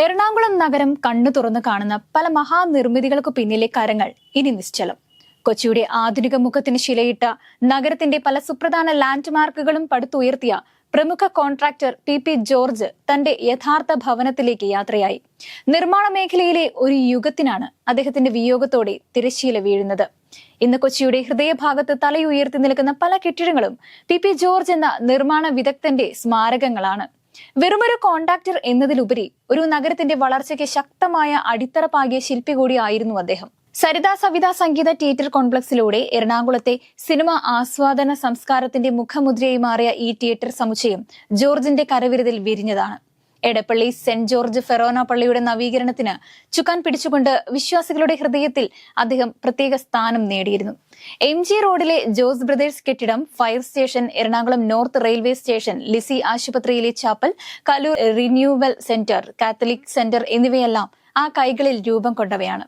എറണാകുളം നഗരം കണ്ണു തുറന്നു കാണുന്ന പല മഹാനിർമ്മിതികൾക്കു പിന്നിലെ കരങ്ങൾ ഇനി നിശ്ചലം. കൊച്ചിയുടെ ആധുനിക മുഖത്തിന് ശിലയിട്ട നഗരത്തിന്റെ പല സുപ്രധാന ലാൻഡ്മാർക്കുകളും പടുത്തുയർത്തിയ പ്രമുഖ കോൺട്രാക്ടർ പി പി ജോർജ് തന്റെ യഥാർത്ഥ ഭവനത്തിലേക്ക് യാത്രയായി. നിർമ്മാണ മേഖലയിലെ ഒരു യുഗത്തിനാണ് അദ്ദേഹത്തിന്റെ വിയോഗത്തോടെ തിരശ്ശീല വീഴുന്നത്. ഇന്ന് കൊച്ചിയുടെ ഹൃദയഭാഗത്ത് തലയുയർത്തി നിൽക്കുന്ന പല കെട്ടിടങ്ങളും പി പി ജോർജ് എന്ന നിർമ്മാണ വിദഗ്ധന്റെ സ്മാരകങ്ങളാണ്. വെറുമൊരു കോണ്ടാക്ടർ എന്നതിലുപരി ഒരു നഗരത്തിന്റെ വളർച്ചയ്ക്ക് ശക്തമായ അടിത്തറ പാകിയ ശില്പി കൂടിയായിരുന്നു അദ്ദേഹം. സരിത സവിത സംഗീത തിയേറ്റർ കോംപ്ലക്സിലൂടെ എറണാകുളത്തെ സിനിമ ആസ്വാദന സംസ്കാരത്തിന്റെ മുഖമുദ്രയായി മാറിയ ഈ തിയേറ്റർ സമുച്ചയം ജോർജിന്റെ കരവിരുതിൽ വിരിഞ്ഞതാണ്. എടപ്പള്ളി സെന്റ് ജോർജ് ഫെറോന പള്ളിയുടെ നവീകരണത്തിന് ചുക്കാൻ പിടിച്ചുകൊണ്ട് വിശ്വാസികളുടെ ഹൃദയത്തിൽ അദ്ദേഹം പ്രത്യേക സ്ഥാനം നേടിയിരുന്നു. എം ജി റോഡിലെ ജോസ് ബ്രദേഴ്സ് കെട്ടിടം fire station Ernakulam north railway station Lisie ആശുപത്രിയിലെ chapel Kaloor renewal centre Catholic centre എന്നിവയെല്ലാം ആ കൈകളിൽ രൂപം കൊണ്ടവയാണ്.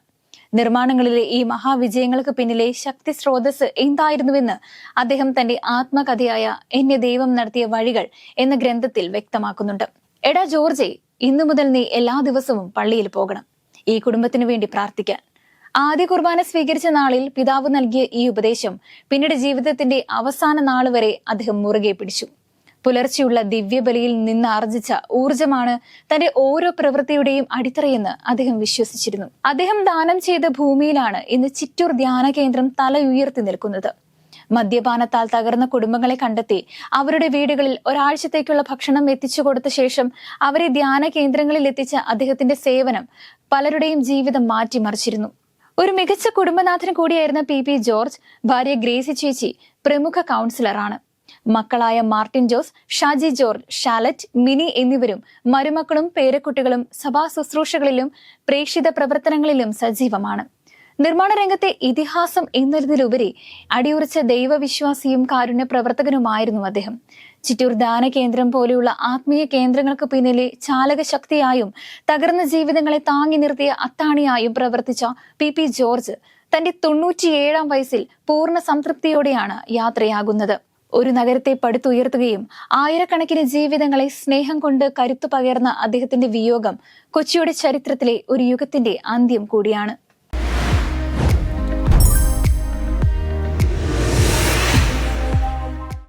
നിർമ്മാണങ്ങളിലെ ഈ മഹാവിജയങ്ങൾക്ക് പിന്നിലെ ശക്തി സ്രോതസ് എന്തായിരുന്നുവെന്ന് അദ്ദേഹം തന്റെ ആത്മകഥയായ എന്നെ ദൈവം നടത്തിയ വഴികൾ എന്ന ഗ്രന്ഥത്തിൽ വ്യക്തമാക്കുന്നുണ്ട്. എടാ ജോർജെ ഇന്നു മുതൽ നീ എല്ലാ ദിവസവും പള്ളിയിൽ പോകണം. ഈ കുടുംബത്തിനു വേണ്ടി പ്രാർത്ഥിക്കാൻ. ആദ്യ കുർബാന സ്വീകരിച്ച നാളിൽ പിതാവ് നൽകിയ ഈ ഉപദേശം പിന്നീട് ജീവിതത്തിന്റെ അവസാന നാൾ വരെ അദ്ദേഹം മുറുകെ പിടിച്ചു. പുലർച്ചെയുള്ള ദിവ്യബലിയിൽ നിന്ന് ആർജിച്ച ഊർജമാണ് തന്റെ ഓരോ പ്രവൃത്തിയുടെയും അടിത്തറയെന്ന് അദ്ദേഹം വിശ്വസിച്ചിരുന്നു. അദ്ദേഹം ദാനം ചെയ്ത ഭൂമിയിലാണ് ഇന്ന് ചിറ്റൂർ ധ്യാന കേന്ദ്രം തല ഉയർത്തി നിൽക്കുന്നത്. മദ്യപാനത്താൽ തകർന്ന കുടുംബങ്ങളെ കണ്ടെത്തി അവരുടെ വീടുകളിൽ ഒരാഴ്ചത്തേക്കുള്ള ഭക്ഷണം എത്തിച്ചു കൊടുത്ത ശേഷം അവരെ ധ്യാന കേന്ദ്രങ്ങളിൽ എത്തിച്ച അദ്ദേഹത്തിന്റെ സേവനം പലരുടെയും ജീവിതം മാറ്റിമറിച്ചിരുന്നു. ഒരു മികച്ച കുടുംബനാഥൻ കൂടിയായിരുന്ന പി പി ജോർജ് ഭാര്യ ഗ്രേസി ചേച്ചി പ്രമുഖ കൗൺസിലറാണ്. മക്കളായ മാർട്ടിൻ ജോസ് ഷാജി ജോർജ് ഷാലറ്റ് മിനി എന്നിവരും മരുമക്കളും പേരക്കുട്ടികളും സഭാ ശുശ്രൂഷകളിലും പ്രേക്ഷിത പ്രവർത്തനങ്ങളിലും സജീവമാണ്. നിർമ്മാണ രംഗത്തെ ഇതിഹാസം എന്നതിലുപരി അടിയുറച്ച ദൈവവിശ്വാസിയും കാരുണ്യ പ്രവർത്തകനുമായിരുന്നു അദ്ദേഹം. ചിറ്റൂർ ദാന കേന്ദ്രം പോലെയുള്ള ആത്മീയ കേന്ദ്രങ്ങൾക്ക് പിന്നിലെ ചാലകശക്തിയായും തകർന്ന ജീവിതങ്ങളെ താങ്ങി നിർത്തിയ അത്താണിയായും പ്രവർത്തിച്ച പി പി ജോർജ് തന്റെ തൊണ്ണൂറ്റിയേഴാം വയസ്സിൽ പൂർണ സംതൃപ്തിയോടെയാണ് യാത്രയാകുന്നത്. ഒരു നഗരത്തെ പടുത്തുയർത്തുകയും ആയിരക്കണക്കിന് ജീവിതങ്ങളെ സ്നേഹം കൊണ്ട് കരുത്തു പകർന്ന അദ്ദേഹത്തിന്റെ വിയോഗം കൊച്ചിയുടെ ചരിത്രത്തിലെ ഒരു യുഗത്തിന്റെ അന്ത്യം കൂടിയാണ്.